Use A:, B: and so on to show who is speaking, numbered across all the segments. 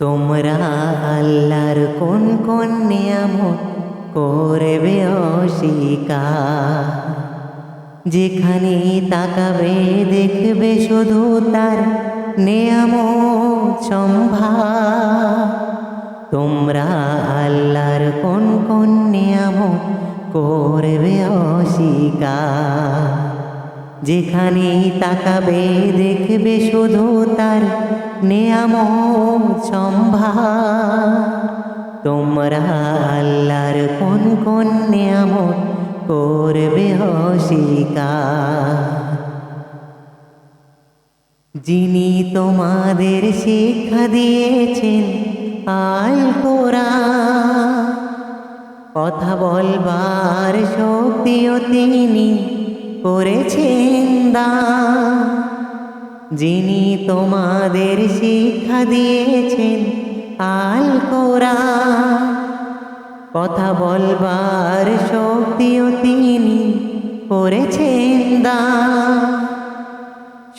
A: তোমরা আল্লাহর কোন কোন নিয়ামত করবে অস্বীকার? যেখানে তাকাবে, দেখবে শুধু তার নিয়ামত সম্ভার। তোমরা আল্লাহর কোন কোন নিয়ামত করবে অস্বীকার? যেখানে তাকাবে দেখবে শুধু তার নিয়ামত সম্ভার। তোমরা আল্লাহর কোন কোন নিয়ামত করবে অস্বীকার। যিনি তোমাদের শিক্ষা দিয়েছেন আল কোরা কথা বলবার শক্তিও তিনি। করেছেন দান যিনি তোমাদের শিক্ষা দিয়েছেন আল কোরআন। কথা বলবার শক্তিও তিনি করেছেন দান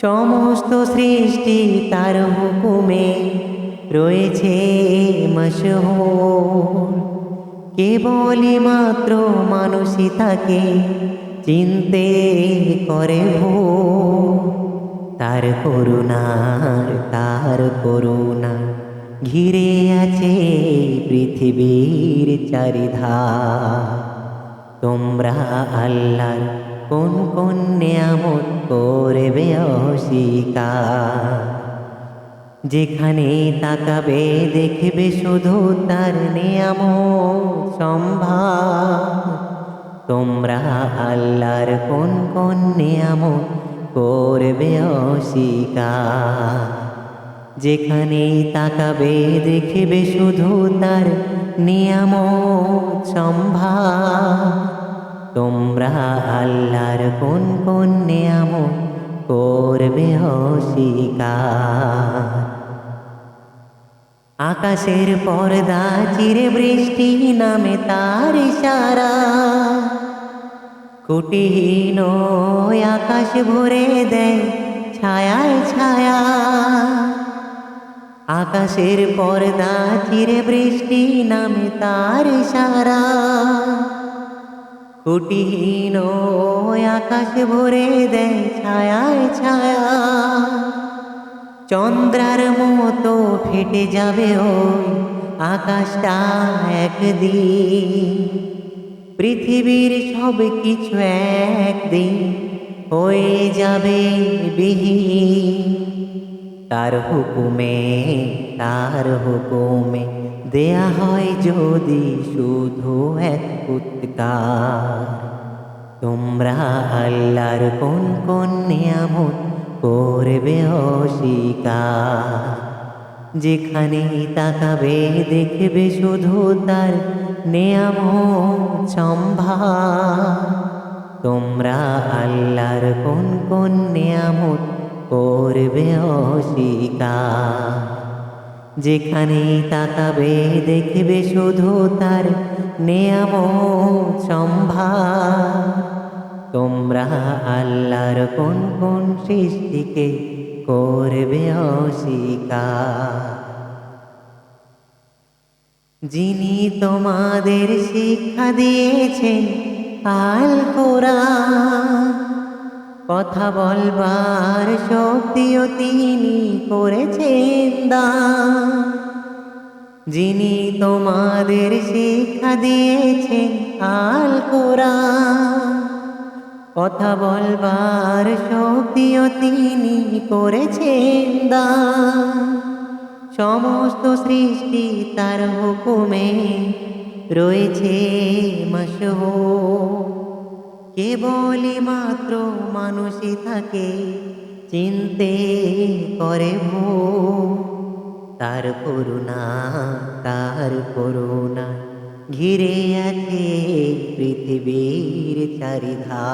A: সমস্ত সৃষ্টি তার হুকুমে রয়েছে মশহুর। কেবলই মাত্র মানুষই তাকে চিনতে করে ভো। তার করুণার, তার করুণা ঘিরে আছে পৃথিবীর চারিধা তোমরা আল্লাহর কোন কোন নিয়ামত করবে অস্বীকার? যেখানে তাকাবে দেখবে শুধু তার নিয়ামত সম্ভার। তোমরা আল্লাহর কোন কোন নিয়ামত করবে অস্বীকার? যেখানে তাকাবে, দেখবে শুধু তার নিয়ামত সম্ভার। তোমরা আল্লাহর কোন কোন নিয়ামত করবে অস্বীকার? আকাশের পর্দা, চিরে বৃষ্টি নামে তার ইশারা। কুটিহীন আকাশ ভরে দেয় ছায়ায় ছায়া। আকাশের পর্দা, চিরে বৃষ্টি নামে তার ইশারা। কুটিহীন আকাশ ভরে দেয় ছায়ায় ছায়া। চন্দ্রার ফেটে যাবে ওই আকাশটা একদিন। পৃথিবীর সব কিছু একদিন হয়ে যাবে বিহীন। তার হুকুমে তার হুকুমে দেয়া হয় যদি শুধু এক উৎকার। তোমরা আল্লাহর কোন কোন নিয়ামত করবে অস্বীকার। যেখানে তাকাবে দেখবে শুধু তার নিয়ামত সম্ভার তোমরা আল্লাহর কোন কোন নিয়ামত করবে অস্বীকার? যেখানে তাকাবে দেখবে শুধু তার নিয়ামত সম্ভার তোমরা আল্লাহর কোন কোন সৃষ্টিকে করবে অস্বীকার। যিনি তোমাদের শিক্ষা দিয়েছেন আল কোরআন, কথা বলবার শক্তিও তিনি করেছেন দান। যিনি তোমাদের শিক্ষা দিয়েছেন আল কোরআন কথা বলবার শক্তিও তিনি করেছেন দান। সমস্ত সৃষ্টি তার হুকুমে রয়েছে মশহুর কেবলই মাত্র মানুষই থাকে চিনতে করে ভো তার করুণা তার করুণা ঘিরে আছে পৃথিবীর চারিধা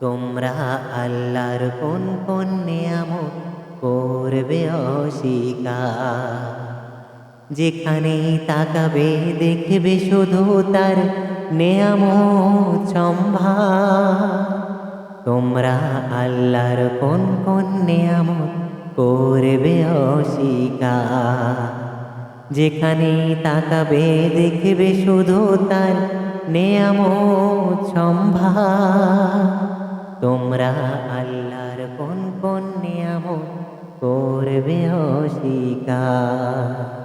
A: তোমরা আল্লাহর কোন কোন নিয়ামত করবে অস্বীকার? যেখানে তাকাবে, দেখবে শুধু তার নিয়ামত সম্ভার। তোমরা আল্লাহর কোন কোন নিয়ামত করবে অস্বীকার? যেখানে তাকাবে দেখবে শুধু তার নেয়াম সম্ভা তোমরা আল্লাহর কোন কোন নিয়াম করবে অস্বীকার।